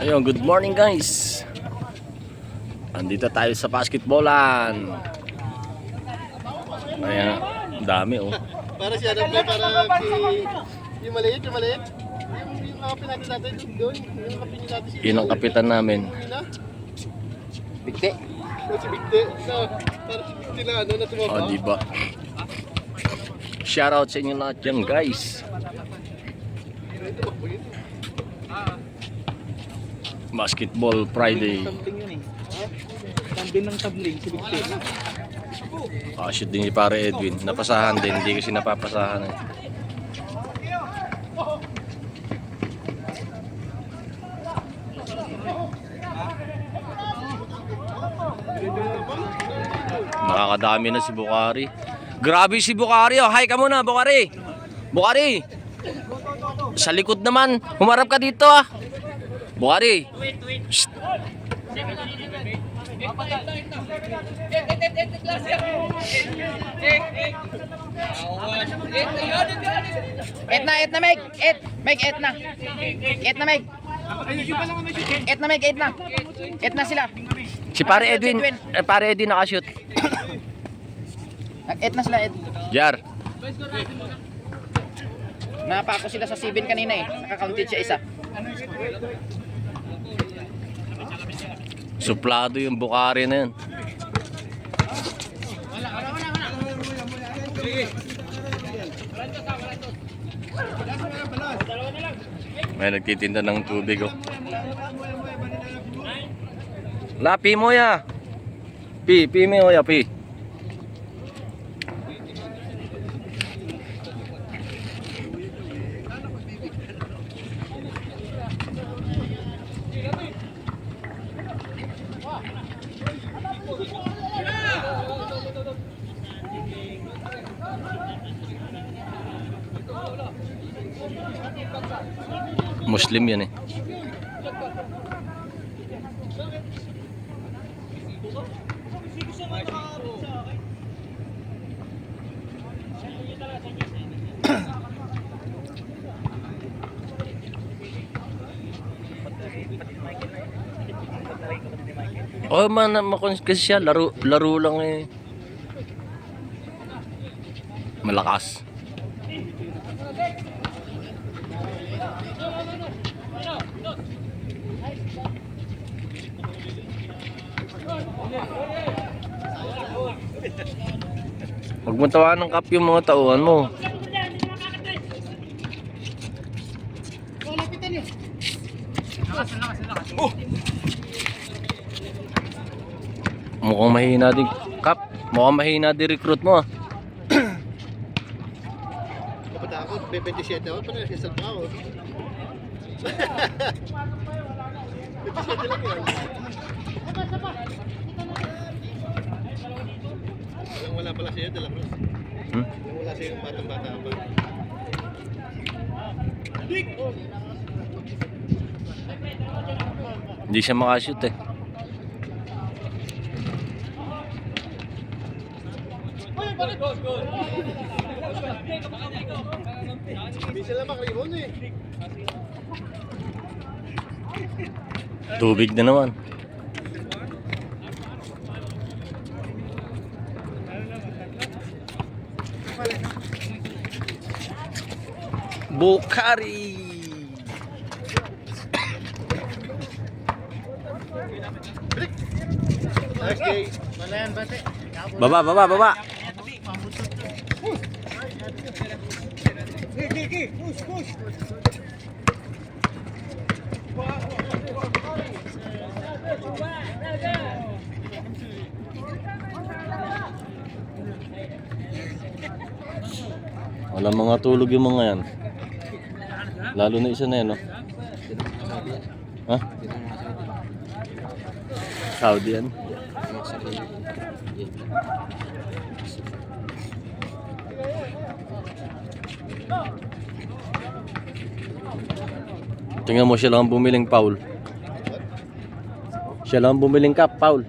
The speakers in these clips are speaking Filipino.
Ayun, good morning guys. Andito tayo sa basketballan. Ayan, dami oh. Para siya na play para kay... Yung maliit, yung maliit. Yung, yung kape natin natin doon. Yung kape natin si... Yun ang kapitan namin. Bigte. O si Bigte. Para si Bigte na ano, na tumaba. Oh, di ba? Shoutout sa inyo lahat dyan guys. Ito ba po yun? Basketball Friday. Yun eh. Ng tumbling, si Ten. Ah, shoot din si pare Edwin. Napasahan din, hindi kasi napapasahan eh. Nakakadami na si Bukari. Grabe si Bukari oh. Hi ka muna, Bukari. Bukari. Sa likod naman. Humarap ka dito ah. Bukari. Shh. Et na, et na, Meg! Et! Meg, et na! Et na, Meg! Et na, Meg, et na! Et na sila! Si pare Edwin, eh, pare Edwin nakashoot. Nag-et na sila, et. Jar. Napako sila sa 7 kanina eh. Nakakounted siya isa. Suplado yung Bukari na yun. May nagtitinda ng tubig oh. La, pi mo ya. Pi, pi mo ya, pi. Muslim yan eh. Oh, man, makon kasi siya laro laro lang eh. Malakas. Huwag mo tawanan ng kap yung mga tauhan mo. Mukhang mahina din kap. Mukhang mahina din recruit mo ah. Ako, 27 ako, parang nasa pa ako. 27 lang yan. Walang wala pala siya, dala Cruz. Hmm? Walang wala siya yung batang-bata pa. Hindi siya makashoot eh. Bisa lang makribon eh. Tubig na naman. Bukari. Baba, baba, baba. Wala mga tulog yung mga yan. Lalo na isa na yan, no? Ha? Saudi yan. Tingnan mo siya lang ang bumiling Paul. Siya lang ang bumiling cup, Paul.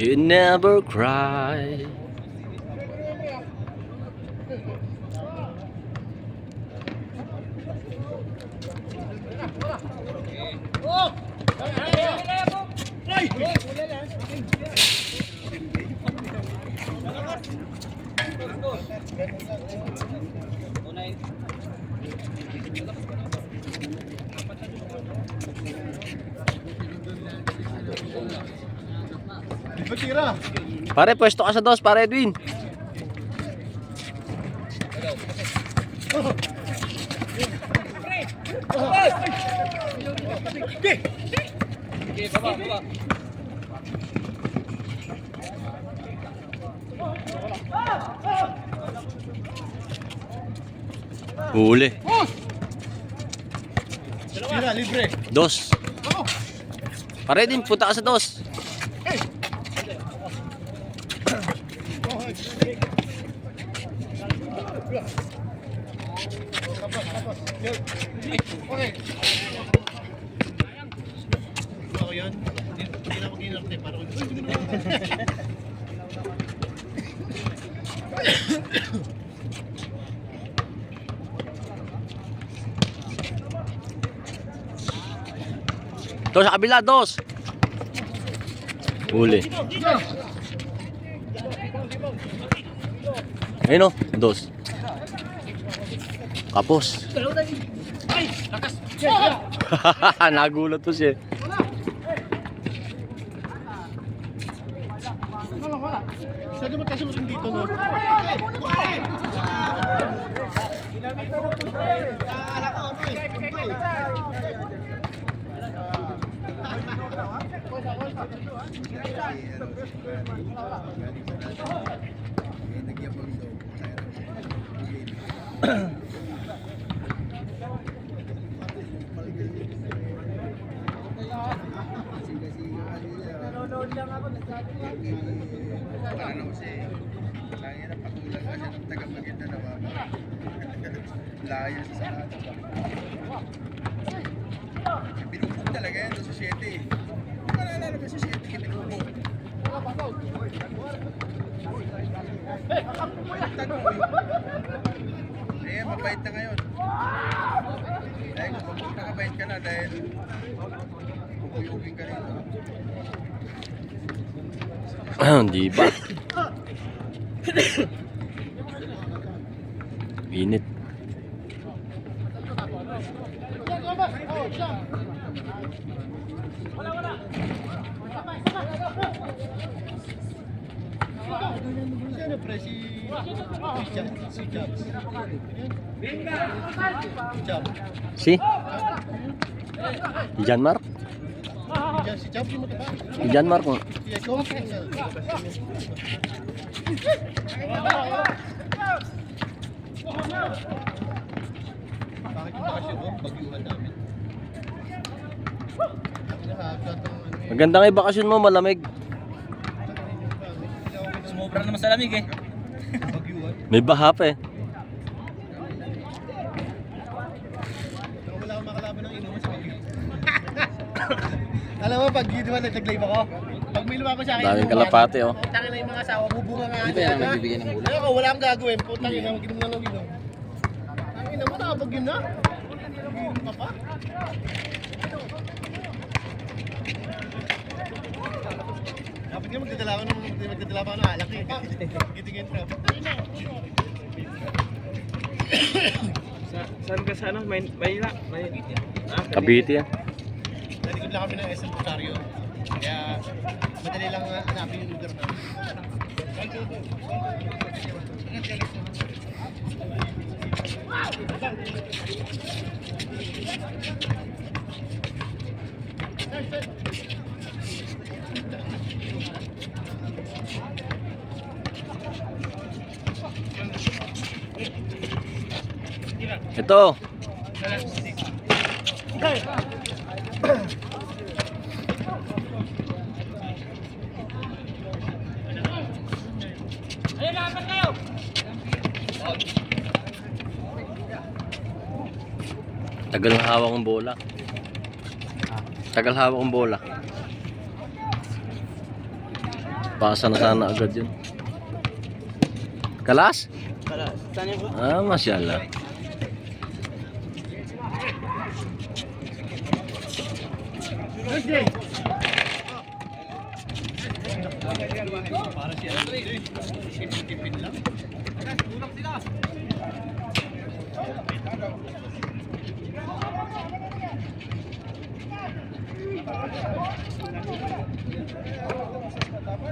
you never cry. Pare, pwesto ka sa dos, pare Edwin. Huli. Libre. Dos. Pare din, punta ka sa dos. Ako yun. Hindi na ako ginarte para ko. Dos sa kabila, dos. Huli. Ayun o, dos. Kapos. Nagulat to siya. Saan naman kasi musin dito, no? Ano kasi, lagi na patulang kasi ng taga Maguindanao. Layo sa sana. Binubog talaga yan sa 7. Di ba naalala mo sa 7 kaya binubog? Eh, mabait na ngayon. Dahil kung nakabait ka na dahil kukuyugin ka rin. Di ba? Init. Sino pre si si Jab, yung mataba. Jan Mark mo. Malamig. Sumobra naman sa lamig eh. May baha pa eh. Pero wala akong makalaban ng inuman sa bagyo. Alam mo, pag yun naman nag-live ako, pag may lumako sa akin, Daming inuman, kalapate oh. Putangin na yung mga asawa, bubunga nga. Hindi pa yan nagbibigay ng ulam. Ako, wala akong gagawin. Putangin na, mag-inom na lang inom. Ang ina mo, nakapag yun na. Mag-inom ka pa. Dapat nga magdadala ko ng magdadala pa ako ng alak eh. Gitingin ka. Sa, saan ka sa ano? May, may, may, ah, Cavite yan. Sa likod lang kami ng SM Rosario. Kaya madali lang hanapin yung lugar namin. Ito. Tagal hawak ng bola. Tagal hawak ng bola. Pasa na sana agad yun. Kalas? Ah,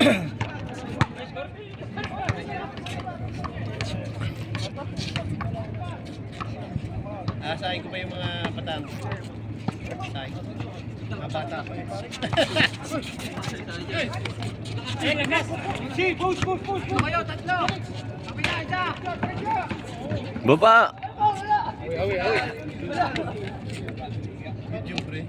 Asahin ko pa yung mga patang. Asahin. Mga bata pa. Baba! Video pre.